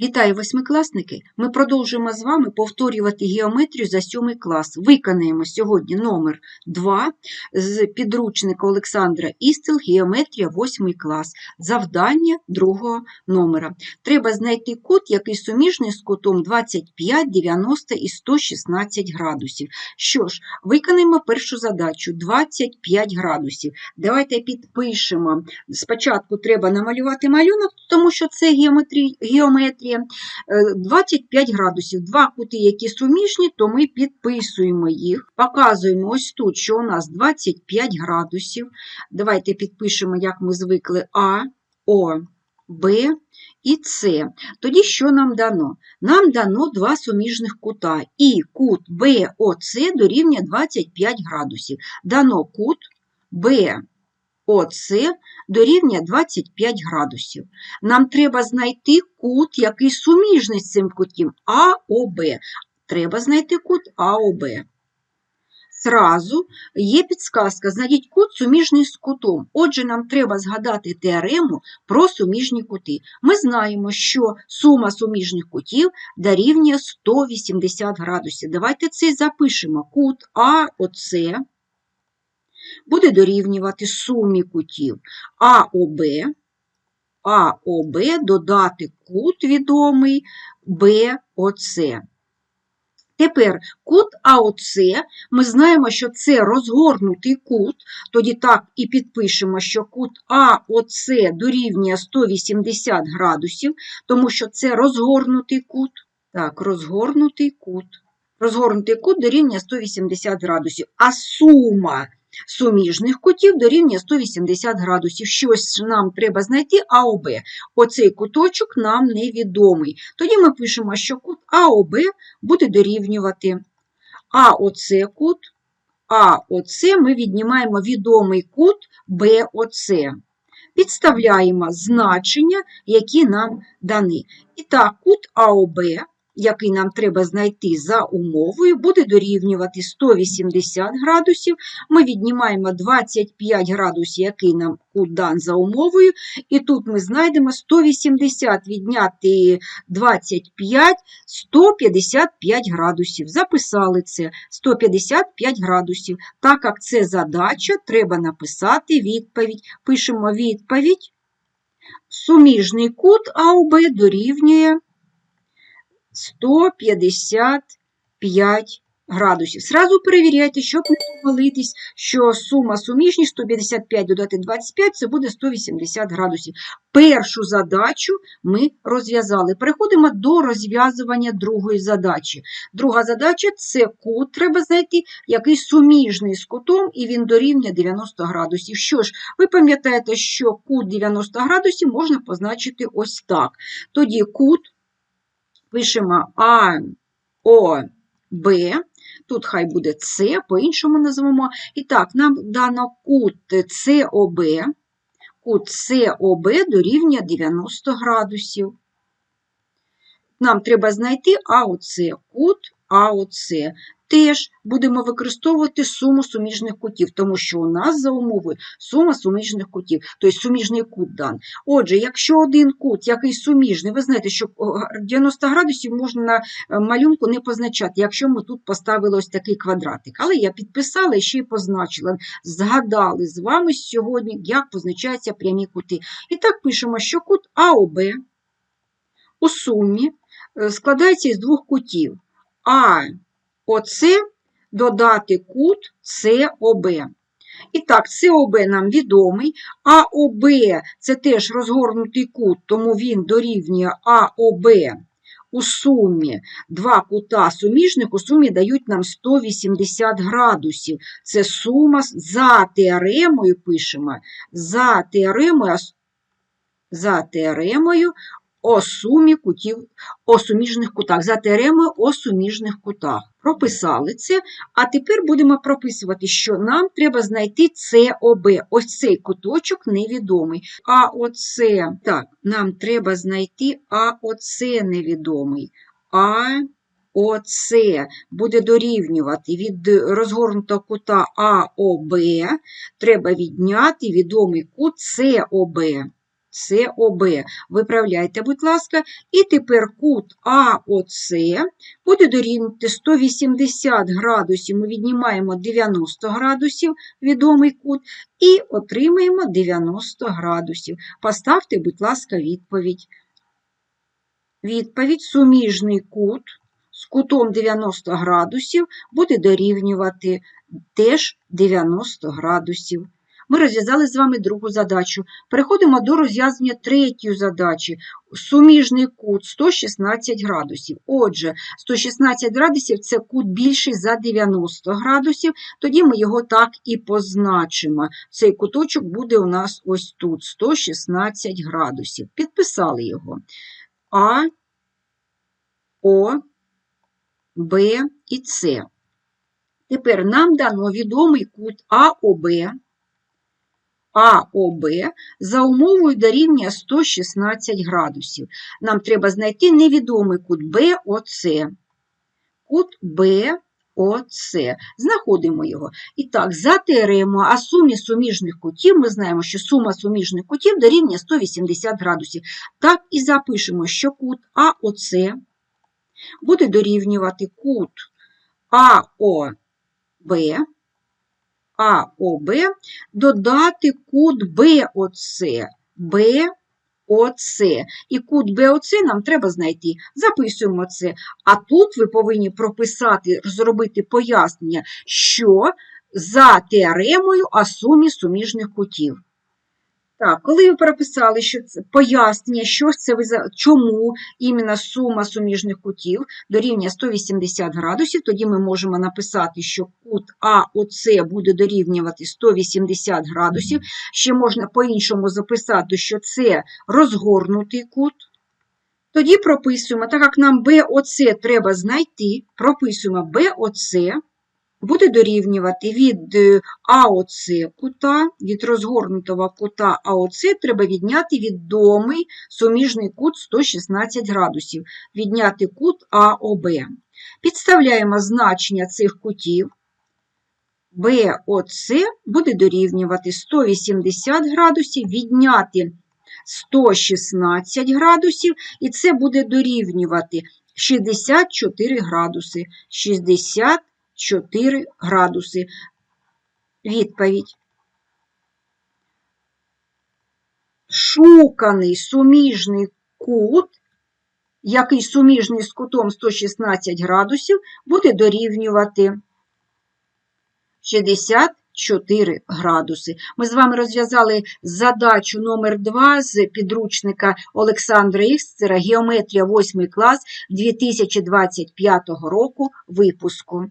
Вітаю восьмикласники! Ми продовжуємо з вами повторювати геометрію за сьомий клас. Виконаємо сьогодні номер 2 з підручника Олександра Істил «Геометрія 8 клас. Завдання другого номера. Треба знайти кут, який суміжний з кутом 25, 90 і 116 градусів. Що ж, виконаємо першу задачу 25 градусів. Давайте підпишемо. Спочатку треба намалювати малюнок, тому що це геометрія. Геометрія. Е, 25 градусів. Два кути, які суміжні, то ми підписуємо їх. Показуємо ось тут, що у нас 25 градусів. Давайте підпишемо, як ми звикли, А, О, Б і С. Тоді що нам дано? Нам дано два суміжних кута. І кут БОЦ дорівнює 25 градусів. Дано кут БОЦ дорівнює 25 градусів. Нам треба знайти кут, який суміжний з цим кутом АОБ. Треба знайти кут АОБ. Зразу є підсказка, знайдіть кут суміжний з кутом. Отже, нам треба згадати теорему про суміжні кути. Ми знаємо, що сума суміжних кутів дорівнює 180 градусів. Давайте це запишемо. Кут АОЦ буде дорівнювати сумі кутів АОБ, АОБ додати кут відомий БОЦ. Тепер кут АОЦ, ми знаємо, що це розгорнутий кут, тоді так і підпишемо, що кут АОЦ дорівнює 180 градусів, тому що це розгорнутий кут. Так, розгорнутий кут. Розгорнутий кут дорівнює 180 градусів, а сума суміжних кутів дорівнює 180 градусів. Щось нам треба знайти АОБ. Оцей куточок нам невідомий. Тоді ми пишемо, що кут АОБ буде дорівнювати АОЦ кут, АОЦ ми віднімаємо відомий кут БОЦ. Підставляємо значення, які нам дані. І так, кут АОБ який нам треба знайти за умовою, буде дорівнювати 180 градусів. Ми віднімаємо 25 градусів, який нам дан за умовою, і тут ми знайдемо 180 відняти 25, 155 градусів. Записали це 155 градусів. Так як це задача, треба написати відповідь. Пишемо відповідь. Суміжний кут АУБ дорівнює 155 градусів. Сразу перевіряйте, щоб не помилитись, що сума суміжні 155 додати 25 це буде 180 градусів. Першу задачу ми розв'язали. Переходимо до розв'язування другої задачі. Друга задача це кут треба знайти, який суміжний з кутом, і він дорівнює 90 градусів. Що ж, ви пам'ятаєте, що кут 90 градусів можна позначити ось так. Тоді кут пишемо А, О, Б, тут хай буде С, по-іншому назвемо. І так, нам дано кут СОБ, кут СОБ дорівнює 90 градусів. Нам треба знайти АОЦ, кут АОЦ. Теж будемо використовувати суму суміжних кутів, тому що у нас за умовою сума суміжних кутів, тобто суміжний кут дан. Отже, якщо один кут, який суміжний, ви знаєте, що 90 градусів можна на малюнку не позначати, якщо ми тут поставили ось такий квадратик. Але я підписала і ще й позначила. Згадали з вами сьогодні, як позначаються прямі кути. І так пишемо, що кут АОБ у сумі складається із двох кутів. А Оце додати кут СОБ. І так, СОБ нам відомий, АОБ це теж розгорнутий кут, тому він дорівнює АОБ у сумі. Два кута суміжних у сумі дають нам 180 градусів. Це сума за теоремою пишемо, за теоремою, за теоремою о сумі кутів, о суміжних кутах, за теоремою о суміжних кутах. Прописали це, а тепер будемо прописувати, що нам треба знайти СОБ. Ось цей куточок невідомий. А оце, так, нам треба знайти А оце невідомий. А ОЦ буде дорівнювати від розгорнутого кута АОБ, треба відняти відомий кут СОБ. СОБ. Виправляйте, будь ласка. І тепер кут АОЦ буде дорівнювати 180 градусів. Ми віднімаємо 90 градусів, відомий кут, і отримаємо 90 градусів. Поставте, будь ласка, відповідь. Відповідь суміжний кут з кутом 90 градусів буде дорівнювати теж 90 градусів. Ми розв'язали з вами другу задачу. Переходимо до розв'язання третьої задачі. Суміжний кут 116 градусів. Отже, 116 градусів це кут більший за 90 градусів, тоді ми його так і позначимо. Цей куточок буде у нас ось тут 116 градусів. Підписали його. А, О, Б і С. Тепер нам дано відомий кут АОБ. АОБ за умовою дорівнює 116 градусів. Нам треба знайти невідомий кут БОЦ. Кут БОЦ. Знаходимо його. І так, за теоремою а сумі суміжних кутів ми знаємо, що сума суміжних кутів дорівнює 180 градусів. Так і запишемо, що кут АОЦ буде дорівнювати кут АОБ, АОБ додати кут БОЦ, БОЦ. І кут БОЦ нам треба знайти. Записуємо це. А тут ви повинні прописати, зробити пояснення, що за теоремою о сумі суміжних кутів. Так, коли ви прописали, що це пояснення, що це ви за чому іменно сума суміжних кутів дорівнює 180 градусів, тоді ми можемо написати, що кут АОЦ буде дорівнювати 180 градусів. Ще можна по-іншому записати, що це розгорнутий кут. Тоді прописуємо, так як нам БОЦ треба знайти, прописуємо БОЦ буде дорівнювати від е, АОЦ кута, від розгорнутого кута АОЦ треба відняти відомий суміжний кут 116 градусів, відняти кут АОБ. Підставляємо значення цих кутів. БОЦ буде дорівнювати 180 градусів, відняти 116 градусів, і це буде дорівнювати 64 градуси. 60 4 градуси. Відповідь. Шуканий суміжний кут, який суміжний з кутом 116 градусів, буде дорівнювати 64 градуси. Ми з вами розв'язали задачу номер 2 з підручника Олександра Ікстера «Геометрія 8 клас 2025 року випуску.